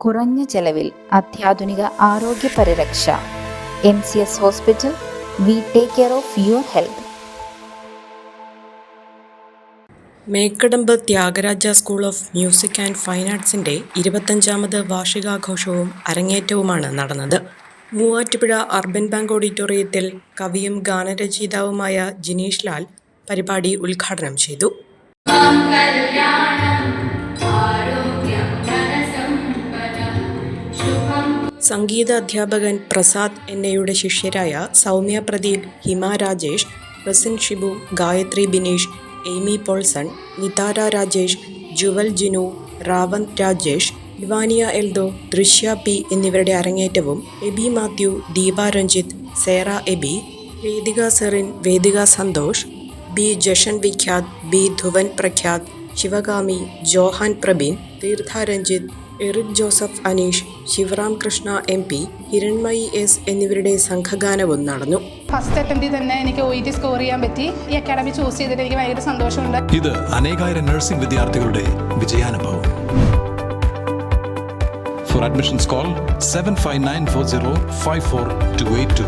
കുറഞ്ഞ ചെലവിൽ അത്യാധുനിക ആരോഗ്യ പരിരക്ഷ. M C S hospital we take care of your health Mekkadampu Thyagaraja school of music and fine ആർട്സിന്റെ ഇരുപത്തഞ്ചാമത് വാർഷികാഘോഷവും അരങ്ങേറ്റവുമാണ് നടന്നത്. മൂവാറ്റുപുഴ അർബൻ ബാങ്ക് ഓഡിറ്റോറിയത്തിൽ കവിയും ഗാനരചയിതാവുമായ ജിനീഷ് ലാൽ പരിപാടി ഉദ്ഘാടനം ചെയ്തു. സംഗീത അധ്യാപകൻ പ്രസാദ് എന്നയുടെ ശിഷ്യരായ Soumya Pradeep Hima Rajesh Rasin Shibu Gayathri Bineesh Aimee Paulson Nithara Rajesh Jewel Jinu Ravanth Rajesh Ivania Eldho Drishya P എന്നിവരുടെ അരങ്ങേറ്റവും Aby Mathew Deepa Ranjith Sera Aby Vedika Serin Vedika Santhosh B Jashan Vikhyath B Dhuvan Prakhyath Sivakami Johan Prabeen Theertha Ranjith Eric Joseph Aneesh Sivaram Krishna M P Hiranmayi S എന്നിവരുടെ സംഘഗാനവും നടന്നു. First അറ്റംപ്റ്റിൽ തന്നെ എനിക്ക് O T score ചെയ്യാൻ പറ്റി. ഈ academy choose ചെയ്തിട്ട് എനിക്ക് ഭയങ്കര സന്തോഷമുണ്ട്. ഇത് അനേകായിരം നഴ്സിംഗ് വിദ്യാർത്ഥികളുടെ വിജയാനുഭവം. For admissions call seven five nine four zero five four two eight two